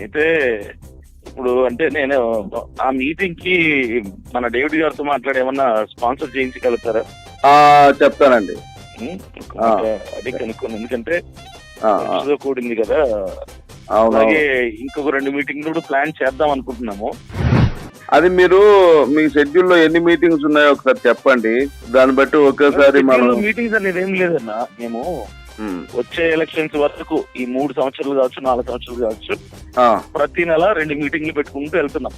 అయితే ఇప్పుడు అంటే నేను ఆ మీటింగ్కి మన డేవిడ్ గారితో మాట్లాడి ఏమన్నా స్పాన్సర్ చేయించగలుగుతారా? చెప్తానండి. అది కనుక్కోండి. ఎందుకంటే కూడింది కదా. అలాగే ఇంకొక రెండు మీటింగ్లు కూడా ప్లాన్ చేద్దాం అనుకుంటున్నాము. అది మీరు మీ షెడ్యూల్లో ఎన్ని మీటింగ్స్ ఉన్నాయో ఒకసారి చెప్పండి. దాన్ని బట్టి ఒకేసారి మనం మీటింగ్స్ అనేది ఏం లేదన్నా. మేము వచ్చే ఎలక్షన్స్ వరకు ఈ మూడు సంవత్సరాలు కావచ్చు నాలుగు సంవత్సరాలు కావచ్చు ప్రతి నెల రెండు మీటింగ్లు పెట్టుకుంటూ వెళ్తున్నాం.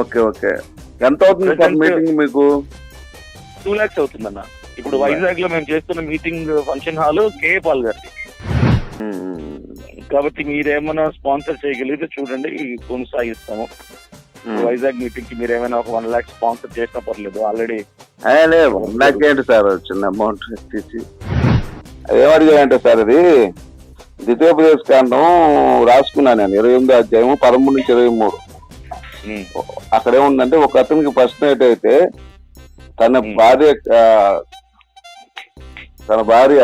Okay okay. ఎంత అవుతుంది సార్ మీటింగ్ మీకు? టూ లాక్స్ అవుతుందన్న. ఇప్పుడు వైజాగ్లో మేము చేస్తున్న meeting function hall K Paul గారి ఉమ్, కాబట్టి మీరేమైనా స్పాన్సర్ చేయగలిగితే చూడండి కొనసాగిస్తాము. వైజాగ్ మీటింగ్కి మీరు ఏమైనా ఒక వన్ లాక్ స్పాన్సర్ చేసినా పర్లేదు ఆల్రెడీ ఏ, లేదు నాకేంటి సార్? చిన్న అమౌంట్ ఇచ్చి ఏమడిగాయంటే సార్ అది ద్వితీయోపదేశ కాండం రాసుకున్నాను నేను. ఇరవై ఎనిమిది అధ్యాయము పదమూడు నుంచి ఇరవై మూడు. అక్కడ ఏముందంటే ఒక అతనికి ఫస్ట్ నైట్ అయితే తన. భార్య తన భార్య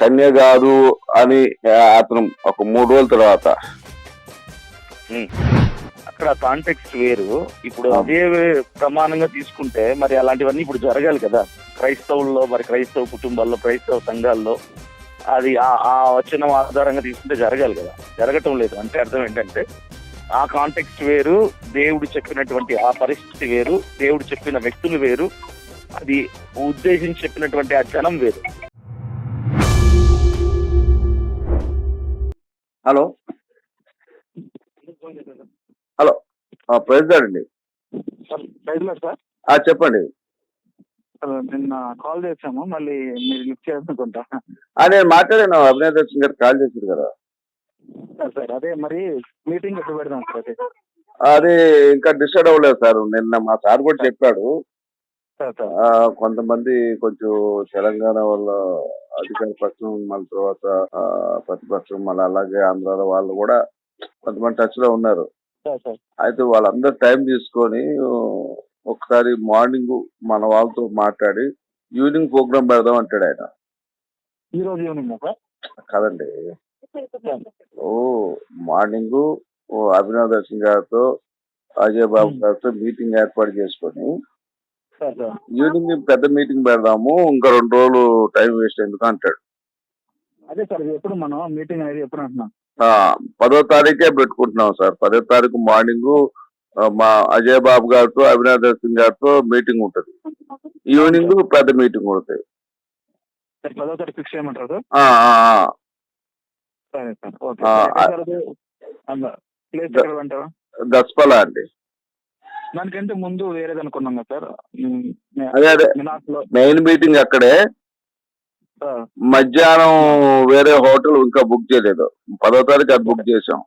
కన్య కాదు అని అతను ఒక మూడు రోజుల తర్వాత అక్కడ కాంటెక్స్ట్ వేరు. ఇప్పుడు. అదే ప్రమాణంగా తీసుకుంటే మరి అలాంటివన్నీ ఇప్పుడు జరగాలి కదా. క్రైస్తవుల్లో మరి క్రైస్తవ కుటుంబాల్లో క్రైస్తవ సంఘాల్లో అది ఆ- ఆ వచనం ఆధారంగా తీసుకుంటే జరగాలి కదా. జరగటం లేదు. అంటే అర్థం ఏంటంటే ఆ కాంటెక్స్ట్ వేరు దేవుడు చెప్పినటువంటి ఆ పరిస్థితి వేరు దేవుడు చెప్పిన వ్యక్తులు వేరు అది ఉద్దేశించి చెప్పినటువంటి ఆ జనం వేరు. హలో? సార్ ఆ, చెప్పండి. నిన్న కాల్ చేసాము మళ్ళీ మీరు లిఫ్ట్ చేయాలనుకుంటా. ఆ, నేను మాట్లాడాను అభినయ్ దర్శన్ గారు కాల్ చేశారు కదా. సార్ అదే మరి మీటింగ్ ఎప్పుడు పెడదాం సార్ అదే? అది ఇంకా డిసైడ్ అవ్వలేదు సార్ నిన్న మా సార్ కూడా చెప్పాడు. కొంతమంది కొంచెం తెలంగాణ వల్ల అధికార పక్షం మళ్ళీ తర్వాత ప్రతిపక్షం మళ్ళీ అలాగే ఆంధ్రాలో వాళ్ళు కూడా కొంతమంది టచ్లో ఉన్నారు. అయితే వాళ్ళందరూ టైం తీసుకొని ఒకసారి మార్నింగ్ మన వాళ్ళతో మాట్లాడి ఈవినింగ్ ప్రోగ్రామ్ పెడదాం అంటాడు ఆయన. ఈ రోజు ఈవినింగ్ కదండి. ఓ మార్నింగ్ అభినవ్ దర్శన్ గారితో అజయ్ బాబు. గారితో మీటింగ్ ఏర్పాటు చేసుకొని సార్ సార్. ఈవినింగ్ పెద్ద మీటింగ్ పెడదాము ఇంకా రెండు రోజులు టైం వేస్ట్ ఎందుకు అంటాడు. అదే సార్ ఎప్పుడు మనం మీటింగ్ అనేది ఎప్పుడు అంటున్నాం? పదో తారీఖే పెట్టుకుంటున్నాం సార్. పదో తారీఖు మార్నింగ్ మా అజయ్ బాబు గారితో అభినవ్ దర్శన్ గారితో మీటింగ్ ఉంటుంది. ఈవినింగ్ పెద్ద మీటింగ్ ఉంటుంది. సార్ పదో తారీఖు ఫిక్స్ చేయమంటారు దసపలా అండి. దానికంటే ముందు వేరేది అనుకున్నాం కదా సార్. అదే మెయిన్ మీటింగ్ అక్కడే. మధ్యాహ్నం వేరే హోటల్ ఇంకా బుక్ చేయలేదు. పదో తారీఖు అది బుక్ చేసాం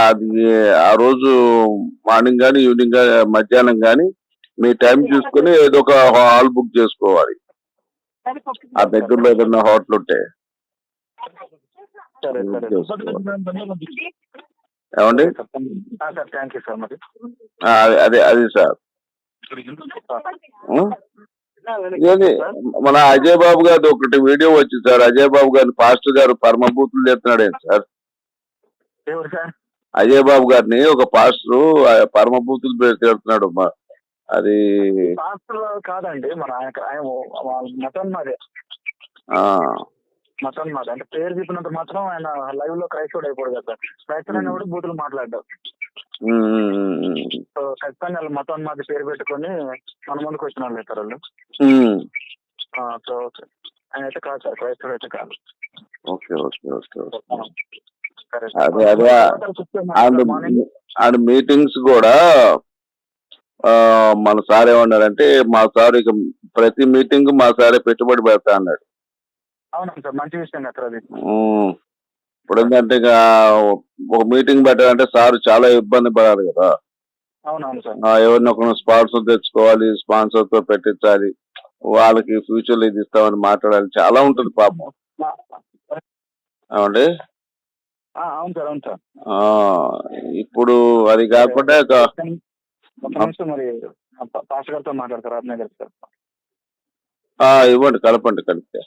అది ఆ రోజు మార్నింగ్ కానీ ఈవినింగ్ కానీ మధ్యాహ్నం కానీ మీ టైం చూసుకొని ఏదో ఒక హాల్ బుక్ చేసుకోవాలి. ఆ దగ్గరలో ఏదైనా హోటల్ ఉంటే. ఏమండి? అదే- అదే సార్? ఏది? మన అజయ్ బాబు గారి ఒకటి వీడియో వచ్చింది సార్. అజయ్ బాబు గారిని పాస్టర్ గారు పరమభూతులు చేస్తున్నాడు ఏంటి సార్? అజయ్ బాబు గారిని ఒక పాస్టర్ పరమభూతులు పెడుతున్నాడు అది కాదండి మన మతం మాదే. ఆ. మతం మాది. అంటే పేరు చెప్పినంత మాత్రం ఆయన లైవ్లో క్రైస్తవుడు అయిపోడు కదా సార్. క్రైస్తవుడు కూడా బూతులు ఉం. సో ఖచ్చితంగా వాళ్ళ మతం మాది పేరు పెట్టుకొని మన ముందుకు వచ్చిన వాళ్ళు అవుతారు వాళ్ళు. సో ఆయన అయితే కాదు సార్ క్రైస్తవుడు అయితే కాదు. ఓకే ఓకే ఓకే అదే, అదే. అండ్ మీటింగ్స్ కూడా ఆ, మన సార్ ఏమన్నారంటే మా సార్ ఇక ప్రతి మీటింగ్ మా సారే పెట్టుబడి పెడతా అన్నాడు. అవును సార్ మంచి విషయం కదా అది. ఇప్పుడు ఏంటంటే ఇక ఒక మీటింగ్ పెట్టాలంటే సార్ చాలా ఇబ్బంది పడాలి కదా. అవునవును సార్. ఎవరిని ఒకరిని స్పాన్సర్ తెచ్చుకోవాలి స్పాన్సర్తో పెట్టించాలి వాళ్ళకి ఫ్యూచర్లో ఇది ఇస్తామని మాట్లాడాలి చాలా ఉంటుంది పాపం. ఏమండి? ఆ, అవును సార్ అవును సార్. ఆ, ఇప్పుడు అది కాకుండా ఒక మరి గారితో మాట్లాడతారు సార్ ఇవ్వండి కలపండి కలిపితే.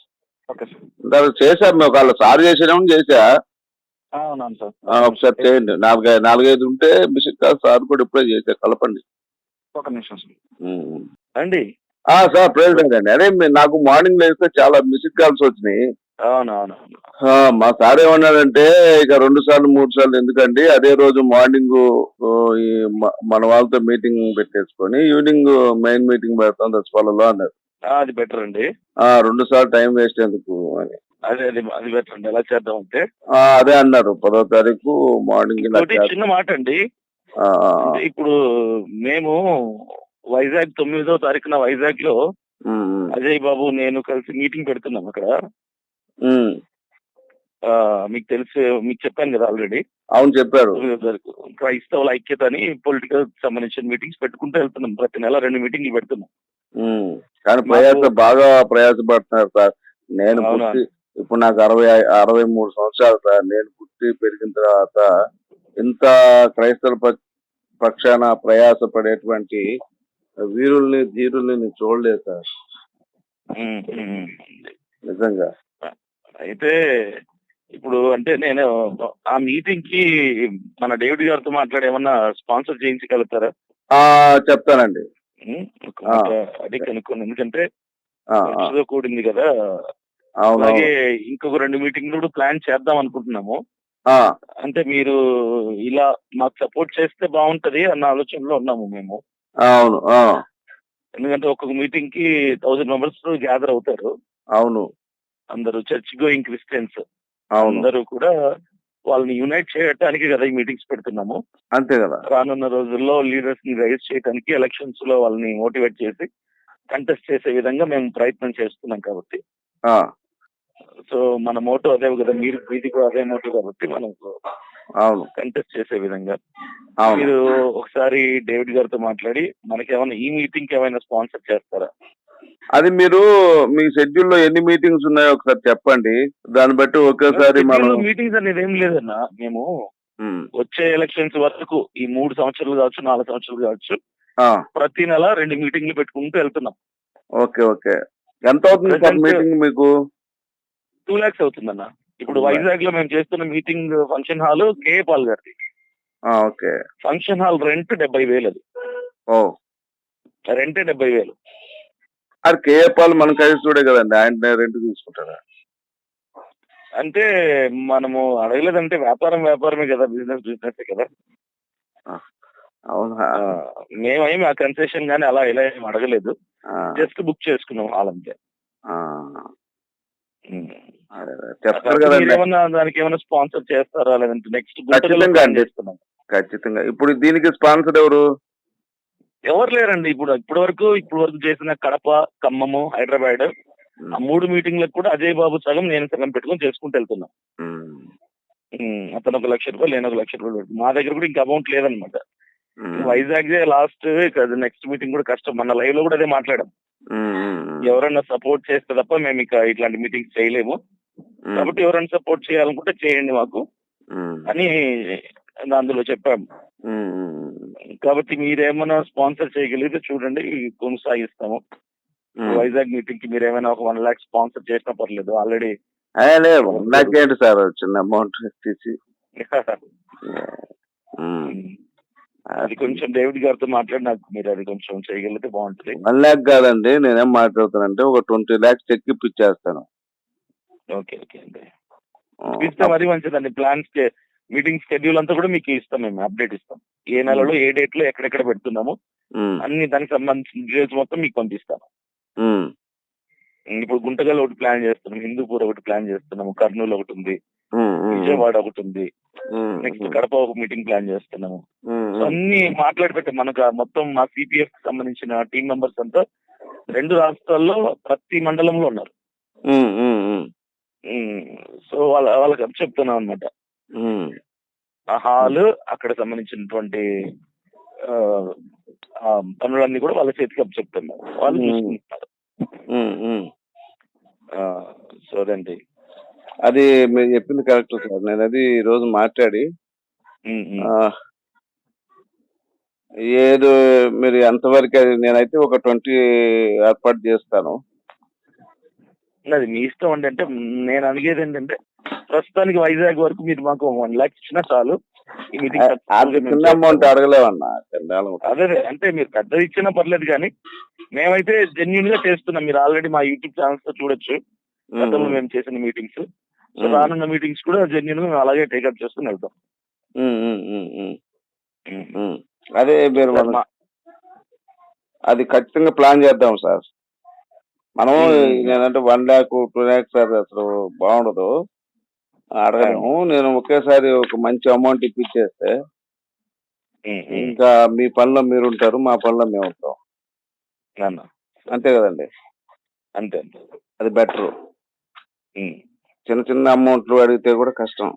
చేశారు మేము ఒకవేళ సార్ చేసేదేమో చేసా అవునవును సార్. ఒకసారి చేయండి. నాలుగై నాలుగైదు ఉంటే మిషన్ కాల్ సార్ కూడా ఇప్పుడే చేసే కలపండి. ఒక నిమిషం సార్. అండి ఆ, సార్ ప్రెసిడెంట్ అండి. అదే నాకు మార్నింగ్ లేస్తే చాలా మిస్డ్ కాల్స్ వచ్చినాయి. అవునవును. ఆ, మా సార్ ఏమన్నాడంటే ఇక రెండు సార్లు మూడు సార్లు ఎందుకండి అదే రోజు మార్నింగ్ మన వాళ్ళతో మీటింగ్ పెట్టేసుకొని ఈవినింగ్ మెయిన్ మీటింగ్ పెడతాం దసపాలలో అన్నారు. అది బెటర్ అండి. ఆ, రెండు సార్లు టైం వేస్ట్ ఎందుకు అని. అదే అది అది అండి. ఎలా చేద్దాం అంటే అదే అన్నారు. పదో తారీఖు మార్నింగ్. చిన్న మాట అండి ఇప్పుడు మేము వైజాగ్ తొమ్మిదో తారీఖున వైజాగ్లో అజయ్ బాబు నేను కలిసి మీటింగ్ పెడుతున్నాం అక్కడ. మీకు తెలిసి మీకు చెప్పాను కదా ఆల్రెడీ అవును చెప్పారు. క్రైస్తవుల ఐక్యత అని పొలిటికల్ సంబంధించిన మీటింగ్స్ పెట్టుకుంటూ వెళ్తున్నాం. ప్రతి నెల రెండు మీటింగ్లు పెడుతున్నాం. కానీ ప్రయాస బాగా ప్రయాసపడుతున్నారు సార్. నేను ఇప్పుడు నాకు అరవై అరవై మూడు సంవత్సరాలు సార్ నేను పుట్టి పెరిగిన తర్వాత ఇంత క్రైస్తవ పక్షాన ప్రయాస పడేటువంటి వీరుల్ని ధీరుల్ని నేను చూడలేదు సార్. నిజంగా. అయితే ఇప్పుడు అంటే నేను ఆ మీటింగ్కి మన డేవిడ్ గారితో మాట్లాడి ఏమన్నా స్పాన్సర్ చేయించగలుగుతారా? ఆ చెప్తానండి. అడిగి కనుక్కోండి. ఎందుకంటే కూడింది కదా. అలాగే ఇంకొక రెండు మీటింగ్లు కూడా ప్లాన్ చేద్దాం అనుకుంటున్నాము. అంటే మీరు ఇలా మాకు సపోర్ట్ చేస్తే బాగుంటది అన్న ఆలోచనలో ఉన్నాము మేము. అవును ఎందుకంటే ఒక్కొక్క మీటింగ్కి థౌసండ్ మెంబర్స్ గ్యాదర్ అవుతారు. అవును. అందరూ చర్చ్ గోయింగ్ క్రిస్టియన్స్. అందరూ కూడా వాళ్ళని యునైట్ చేయడానికి కదా ఈ మీటింగ్స్ పెడుతున్నాము. అంతే కదా. రానున్న రోజుల్లో లీడర్స్ని రైజ్ చేయడానికి ఎలక్షన్స్లో వాళ్ళని మోటివేట్ చేసి కంటెస్ట్ చేసే విధంగా మేము ప్రయత్నం చేస్తున్నాం కాబట్టి. సో మన మోటో అదే కదా మీరు మీది కూడా అదే మోటో కాబట్టి మనం అవును. కంటెస్ట్ చేసే విధంగా. మీరు ఒకసారి డేవిడ్ గారితో మాట్లాడి మనకి ఏమైనా ఈ మీటింగ్కి ఏమైనా స్పాన్సర్ చేస్తారా? అది మీరు మీ షెడ్యూల్లో ఎన్ని మీటింగ్స్ ఉన్నాయో ఒకసారి చెప్పండి. దాన్ని బట్టి ఒకేసారి మనం మీటింగ్స్ అనేది ఏం లేదన్నా మేము వచ్చే ఎలక్షన్స్ వరకు ఈ మూడు సంవత్సరాలు కావచ్చు నాలుగు సంవత్సరాలు కావచ్చు ప్రతి నెల రెండు మీటింగ్లు పెట్టుకుంటూ వెళ్తున్నాం. Okay okay. ఎంత అవుతుంది మీటింగ్ మీకు? టూ లాక్స్ అవుతుందన్న. ఇప్పుడు. వైజాగ్లో మేము చేస్తున్న meeting function hall K Paul గారిది. ఆ, ఓకే. ఫంక్షన్ హాల్ రెంట్ డెబ్బై వేలు అది. ఓ. రెంటే డెబ్బై వేలు. అది కేఏపాల్ మన కైస్తుడే కదండి ఆయన రెంట్ తీసుకుంటారా అంటే మనము అడగలేదంటే వ్యాపారం వ్యాపారమే కదా బిజినెస్ బిజినెస్ కదా. అవునా? మేమేమి ఆ కన్సెషన్ గానీ అలా ఇలా ఏం అడగలేదు. జస్ట్ బుక్ చేసుకున్నాం హాల్ అంతే. చెప్తారు కదండి. దానికి ఏమైనా స్పాన్సర్ చేస్తారా లేదంటే నెక్స్ట్ ఖచ్చితంగా అండి. చేస్తున్నాం. ఖచ్చితంగా. ఇప్పుడు దీనికి స్పాన్సర్ ఎవరు? ఎవరు లేరండి. ఇప్పుడు ఇప్పటి వరకు ఇప్పుడు వరకు చేసిన కడప ఖమ్మము హైదరాబాద్ ఆ మూడు మీటింగ్లకు కూడా అజయ్ బాబు సగం నేను సగం పెట్టుకొని చేసుకుంటూ వెళ్తున్నాం. ఉమ్, ఉమ్, అతను ఒక లక్ష రూపాయలు నేను ఒక లక్ష రూపాయలు. మా దగ్గర కూడా ఇంకా అమౌంట్ లేదనమాట వైజాగ్ లాస్ట్ నెక్స్ట్ మీటింగ్ కూడా కష్టం. మన లైవ్లో కూడా అదే మాట్లాడాం. ఎవరైనా సపోర్ట్ చేస్తే తప్ప మేము ఇక ఇట్లాంటి మీటింగ్స్ చేయలేము. కాబట్టి ఎవరైనా సపోర్ట్ చేయాలనుకుంటే చేయండి మాకు. అని అందులో చెప్పాము కాబట్టి మీరేమైనా స్పాన్సర్ చేయగలిగితే చూడండి కొనసాగిస్తాము. వైజాగ్ మీటింగ్కి మీరు ఏమైనా ఒక వన్ లాక్ స్పాన్సర్ చేసినా పర్లేదు. ఆల్రెడీ అదే లేదు నాకేంటి సార్? చిన్న అమౌంట్ తీసి. అది కొంచెం డేవిడ్ గారితో మాట్లాడి నాకు మీరు అది కొంచెం చేయగలిగితే బాగుంటుంది. వన్ ల్యాక్ కాదండి నేనేం మాట్లాడుతానంటే ఒక ట్వంటీ ల్యాక్స్ చెక్ ఇప్పించేస్తాను ఓకే ఓకే అండి. ఇస్తే మరీ మంచిదండి ప్లాన్స్ మీటింగ్ షెడ్యూల్ అంతా కూడా మీకు ఇస్తాం మేము అప్డేట్ ఇస్తాం. ఏ నెలలో ఏ డేట్లో ఎక్కడెక్కడ పెడుతున్నాము అన్ని దానికి సంబంధించిన డీటెయిల్స్ మొత్తం మీకు పంపిస్తాను. ఇప్పుడు గుంటగల్ ఒకటి ప్లాన్ చేస్తున్నాం హిందూపూర్ ఒకటి ప్లాన్ చేస్తున్నాము కర్నూలు ఒకటి ఉంది విజయవాడ ఒకటి ఉంది. నెక్స్ట్ కడప ఒక మీటింగ్ ప్లాన్ చేస్తున్నాము. సో అన్ని మాట్లాడి పెట్టాం మనకు మొత్తం మా సిపిఎఫ్కి సంబంధించిన టీం మెంబర్స్ అంతా రెండు రాష్ట్రాల్లో ప్రతి మండలంలో ఉన్నారు. సో వాళ్ళ వాళ్ళకి చెప్తున్నాం అనమాట ఆ హాల్ అక్కడ సంబంధించినటువంటి పనులన్నీ కూడా వాళ్ళ చేతికి అప్ చెప్తున్నాం వాళ్ళు. చూసుకుంటున్నారు. సో అదండి. అది మీరు చెప్పింది కరెక్ట్ సార్. నేను అది ఈ రోజు మాట్లాడి. ఆ, ఏదో మీరు ఎంతవరకు అది నేనైతే ఒక ట్వంటీ ఏర్పాటు చేస్తాను. అది మీ ఇష్టం అండి అంటే నేను అడిగేది ఏంటంటే ప్రస్తుతానికి వైజాగ్ వరకు మీరు మాకు వన్ లాక్ ఇచ్చినా చాలు. ఈ మీటింగ్ అంత చిన్న అమౌంట్ అడగలేమన్నా చండాలం అదే అంటే మీరు పెద్దది ఇచ్చినా పర్లేదు కానీ మేమైతే జెన్యున్గా చేస్తున్నాం. మీరు ఆల్రెడీ మా యూట్యూబ్ ఛానల్స్లో చూడొచ్చు. గతంలో మేము చేసిన మీటింగ్స్. రానున్న మీటింగ్స్ కూడా జెన్యున్గా మేము అలాగే టేకప్ చేసుకుని వెళ్తాం. అదే మీరు సార్, అది ఖచ్చితంగా ప్లాన్ చేద్దాం సార్. మనం. నేనంటే వన్ ల్యాక్ టూ ల్యాక్స్ అది అసలు బాగుండదు. అడగలేము. నేను ఒకేసారి ఒక మంచి అమౌంట్ ఇప్పించేస్తే. ఇంకా మీ పనిలో మీరు ఉంటారు మా పనిలో మేము ఉంటాం అంతే కదండి? అంతే అది బెటర్. చిన్న చిన్న అమౌంట్లు అడిగితే కూడా కష్టం.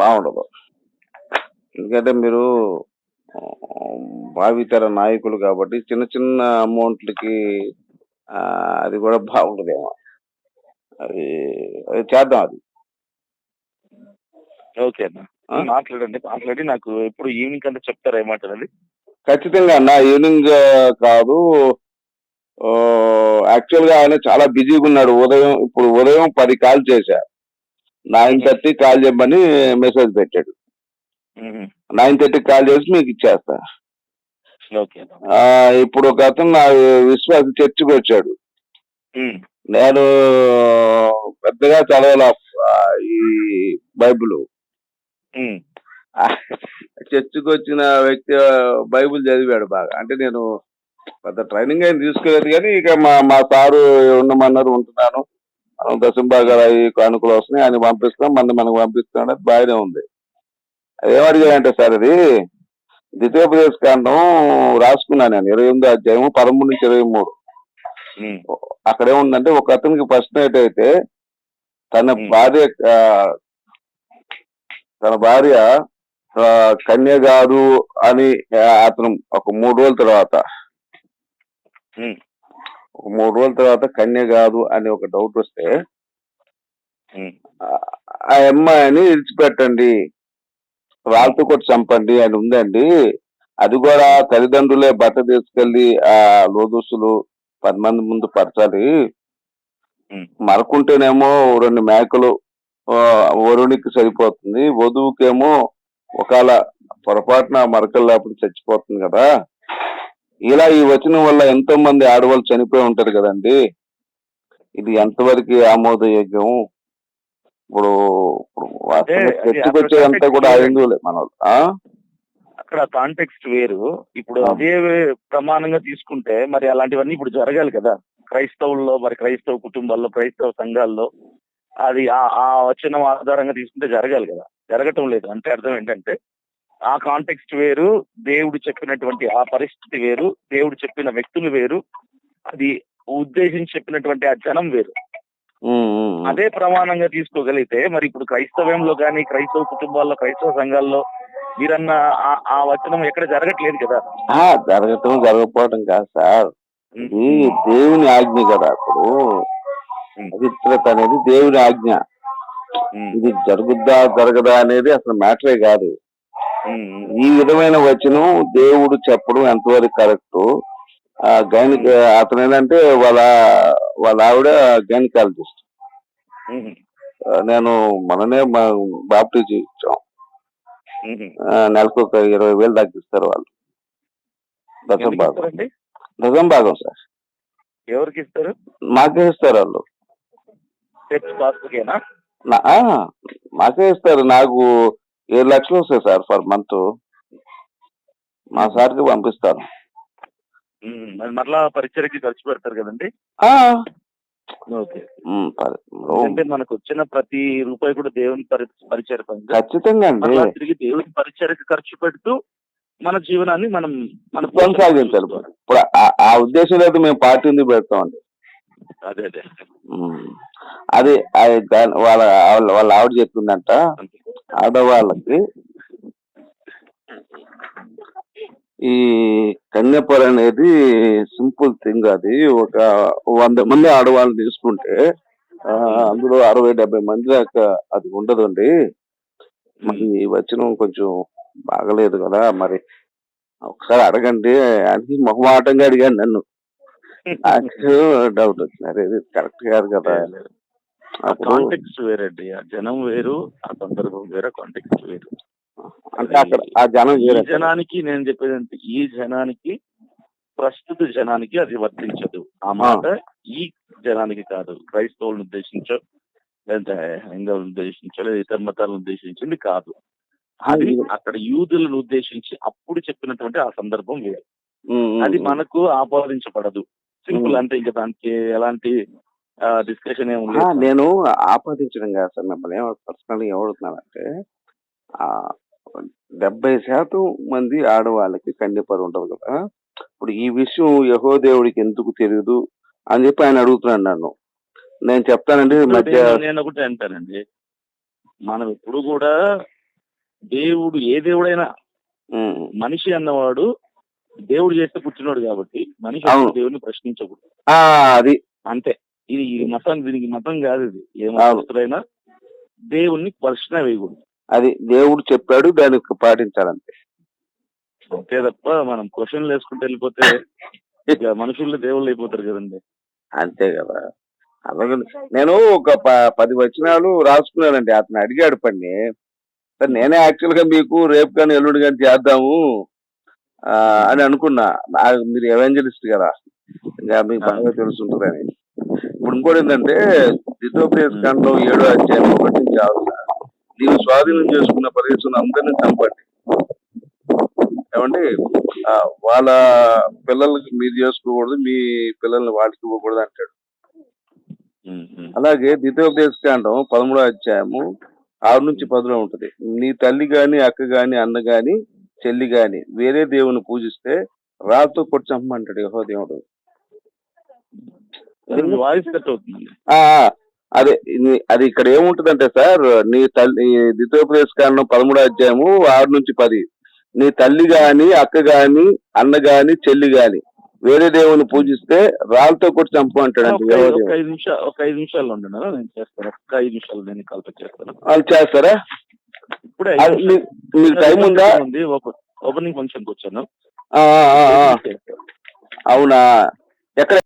బాగుండదు. ఎందుకంటే మీరు భావితర నాయకులు కాబట్టి చిన్న చిన్న అమౌంట్లకి అది కూడా బాగుండదేమో. అది అది చేద్దాం అది. ఓకే అన్న? మాట్లాడండి మాట్లాడి నాకు ఎప్పుడు ఈవినింగ్ అంతా చెప్తారా ఏమంటారు ఖచ్చితంగా అన్న ఈవినింగ్ కాదు. యాక్చువల్గా ఆయన చాలా బిజీగా ఉన్నాడు. ఉదయం ఇప్పుడు ఉదయం పది కాల్ చేశా. నైన్ థర్టీ కాల్ చేయమని మెసేజ్ పెట్టాడు. నైన్ థర్టీ కాల్ చేసి మీకు ఇచ్చేస్తా. ఇప్పుడు ఒక అతను నా విశ్వాస చర్చికి వచ్చాడు. మ్మ్. నేను పెద్దగా చదవాల ఈ బైబిల్. చర్చికి వచ్చిన వ్యక్తి బైబిల్ చదివాడు బాగా. అంటే నేను పెద్ద ట్రైనింగ్ అయిన తీసుకోలేదు కానీ ఇక మా మా సారు ఉండమన్నారు ఉంటున్నాను మనం దశంబాగారు అవి కానుకలు వస్తున్నాయి ఆయన పంపిస్తున్నాం మన మనకు పంపిస్తున్నాడు అది బాగానే ఉంది అదేమడిగాయంటే సార్ అది ద్వితీయోపదేశ కాండం రాసుకున్నాను నేను ఇరవై ఎనిమిది అధ్యాయము పదమూడు నుంచి ఇరవై మూడు మ్మ్. అక్కడ ఏముందంటే ఒక అతనికి ఫస్ట్ నైట్ అయితే తన. భార్య తన భార్య కన్య కాదు అని అతను ఒక మూడు రోజుల తర్వాత. ఒక మూడు రోజుల తర్వాత కన్య కాదు అని ఒక డౌట్ వస్తే. ఆ- అమ్మాయిని విడిచిపెట్టండి. రాళ్ళతో కొట్టి చంపండి అని ఉందండి. అది కూడా తల్లిదండ్రులే బట్ట తీసుకెళ్ళి ఆ లోదుస్తులు పది మంది ముందు పరచాలి. మరకుంటేనేమో రెండు మేకలు ఆ, వరునికి సరిపోతుంది. వధువుకేమో ఒకవేళ పొరపాటున మరకలు లేకపోతే చచ్చిపోతుంది కదా. ఇలా ఈ వచనం వల్ల ఎంతో మంది ఆడవాళ్ళు చనిపోయి ఉంటారు కదండి ఇది ఎంతవరకు ఆమోదయోగ్యం ఇప్పుడు ఇప్పుడు అంటే అది చర్చకు వచ్చేదంతా కూడా అక్కడ హిందువులే మన. ఆ? అక్కడ కాంటెక్స్ట్ వేరు ఇప్పుడు ఆ. అదే ప్రమాణంగా తీసుకుంటే మరి అలాంటివన్నీ ఇప్పుడు జరగాలి కదా క్రైస్తవుల్లో మరి క్రైస్తవ కుటుంబాల్లో క్రైస్తవ సంఘాల్లో అది ఆ ఆ వచనం ఆధారంగా తీసుకుంటే జరగాలి కదా జరగటం లేదు అంటే అర్థం ఏంటంటే ఆ కాంటెక్స్ట్ వేరు దేవుడు చెప్పినటువంటి ఆ పరిస్థితి వేరు దేవుడు చెప్పిన వ్యక్తులు వేరు అది ఉద్దేశించి చెప్పినటువంటి ఆ జనం వేరు. అదే ప్రమాణంగా తీసుకోగలిగితే మరి ఇప్పుడు క్రైస్తవ్యంలో కానీ క్రైస్తవ కుటుంబాల్లో క్రైస్తవ సంఘాల్లో మీరన్న ఆ- వచనం ఎక్కడ జరగట్లేదు కదా? ఆ, జరగటం జరగకపోవటం కాదు సార్. ఇది దేవుని ఆజ్ఞ కదా అప్పుడు. పవిత్రత అనేది దేవుని ఆజ్ఞ. ఇది జరుగుద్దా జరగదా అనేది అసలు మ్యాటరే కాదు. ఈ విధమైన వచనం దేవుడు చెప్పడం ఎంతవరకు కరెక్ట్? గైనిక అతను ఏంటంటే వాళ్ళ వాళ్ళ ఆవిడ గైనకాలజిస్ట్. నేను మననే బాప్టిజీ ఇచ్చాం. నెలకు ఒక ఇరవై వేలు దాకా ఇస్తారు వాళ్ళు దశం భాగం. దశం భాగం సార్. ఎవరికి ఇస్తారు? మాకే ఇస్తారు వాళ్ళు. మాకే ఇస్తారు. నాకు ఏడు లక్షలు వస్తాయి సార్ పర్ మంత్. మా సార్కి పంపిస్తాను. మరి మరలా పరిచయకి ఖర్చు పెడతారు కదండి? ఓకే. ఎందుకంటే మనకు వచ్చిన ప్రతి రూపాయి కూడా దేవుని పరి పరిచయ ఖచ్చితంగా అండి. తిరిగి దేవుని పరిచయకి ఖర్చు పెడుతూ మన జీవనాన్ని మనం మన కొనసాగించాలి. ఇప్పుడు ఆ- ఉద్దేశంలో అయితే మేము పార్టీ ఎందుకు పెడతామండి. అదే అదే. అది అది దాని- వాళ్ళ వాళ్ళ ఆవిడ చెప్పిందంట. ఆడవాళ్ళకి ఈ కన్యపర అనేది సింపుల్ థింగ్ అది. ఒక వంద మంది ఆడవాళ్ళని తీసుకుంటే అందులో అరవై డెబ్బై మంది దాకా అది ఉండదండి. మరి ఈ కొంచెం బాగలేదు కదా మరి. ఒకసారి అడగండి. అని మొహమాటంగా అడిగాను నన్ను. నాకు డౌట్ ఇది కరెక్ట్ కాదు కదా. కాంటెక్స్ట్ వేరండి. ఆ జనం వేరు ఆ సందర్భం వేరే కాంటెక్స్ట్ వేరు. అంటే అక్కడ ఆ జనం వేరే. జనానికి నేను చెప్పేది అంటే ఈ జనానికి ప్రస్తుత జనానికి అది వర్తించదు. ఆ మాట ఈ జనానికి కాదు. క్రైస్తవులను ఉద్దేశించో లేదంటే హైందవులను ఉద్దేశించో లేదా ఇతర మతాలను ఉద్దేశించింది కాదు. అది అక్కడ యూదులను ఉద్దేశించి అప్పుడు చెప్పినటువంటి ఆ సందర్భం వేరు. అది. మనకు ఆపాదించబడదు. సింపుల్. అంటే ఇంకా దానికి ఎలాంటి డిస్కషన్ ఏమి నేను ఆపాదించడం కాదు సార్ మిమ్మల్ని. పర్సనల్ ఆ, డెబ్బై శాతం మంది ఆడవాళ్ళకి కన్యపరు ఉండదు కదా. ఇప్పుడు ఈ విషయం యహో దేవుడికి ఎందుకు తెలియదు అని చెప్పి ఆయన అడుగుతున్నాడు నన్ను. నేను చెప్తానండి మధ్య నేను- ఒకటి అంటానండి. మనం ఎప్పుడు కూడా దేవుడు ఏ దేవుడైనా మనిషి అన్నవాడు దేవుడు చేస్తే పుట్టినోడు కాబట్టి మనిషి అవును. దేవుడిని ప్రశ్నించకూడదు. ఆ, అది. అంతే. ఇది ఈ మతం దీనికి మతం కాదు ఇది. ఏ అవును. మతస్థుడైనా దేవుణ్ణి ప్రశ్న వేయకూడదు. అది దేవుడు చెప్పాడు దానికి పాటించాలంతే. అంతే తప్ప మనం క్వశ్చన్లు వేసుకుంటూ వెళ్ళిపోతే ఇక మనుషుల్లో దేవుళ్ళు అయిపోతారు కదండి. అంతే కదా. అలాగే నేను ఒక ప- పది వచనాలు రాసుకున్నానండి. అతను అడిగాడు పని. సార్ నేనే యాక్చువల్గా మీకు రేపు కానీ ఎల్లుండి కానీ చేద్దాము. అని అనుకున్నా. మీరు ఎవెంజలిస్ట్ కదా. ఇంకా మీకు బాగా తెలుసుంటుందని. ఇప్పుడు ఇంకోటి ఏంటంటే దితోపదేశ కాండం ఏడో అధ్యాయం ఒకటి నుంచి ఆరు. నీవు స్వాధీనం చేసుకున్న ప్రదేశం అందరినీ చంపండి. ఏమండి? వాళ్ళ పిల్లలకి మీరు చేసుకోకూడదు మీ పిల్లల్ని వాళ్ళకి ఇవ్వకూడదు అంటాడు. అలాగే ద్వితీయోపదేశ కాండం పదమూడో అధ్యాయము ఆరు నుంచి పదిలో ఉంటది. నీ తల్లి గాని అక్క గాని అన్న గాని చెల్లి గాని వేరే దేవుని పూజిస్తే రాతో కొట్టి చంపమంటాడు యహో దేవుడు వాయిస్ కట్ ఆ, అదే అది ఇక్కడ ఏముంటదంటే సార్ నీ తల్లి ద్వితీయోపదేశ కాండం పదమూడో అధ్యాయము ఆరు నుంచి పది. నీ తల్లి గాని అక్క గాని అన్న గాని చెల్లి గాని వేరే దేవుని పూజిస్తే రాళ్ళతో కొట్టి చంపు అంటాడండి ఒక ఒక. ఐదు నిమిషాలు ఒక ఐదు నిమిషాలు ఉండను నేను చేస్తాను. ఒక్క ఐదు నిమిషాలు నేను కాల్ చేస్తాను. వాళ్ళు చేస్తారా? ఇప్పుడే మీకు టైం ఉందా? ఉంది. ఓపెనింగ్ ఫంక్షన్కి వచ్చాను. అవునా? ఎక్కడ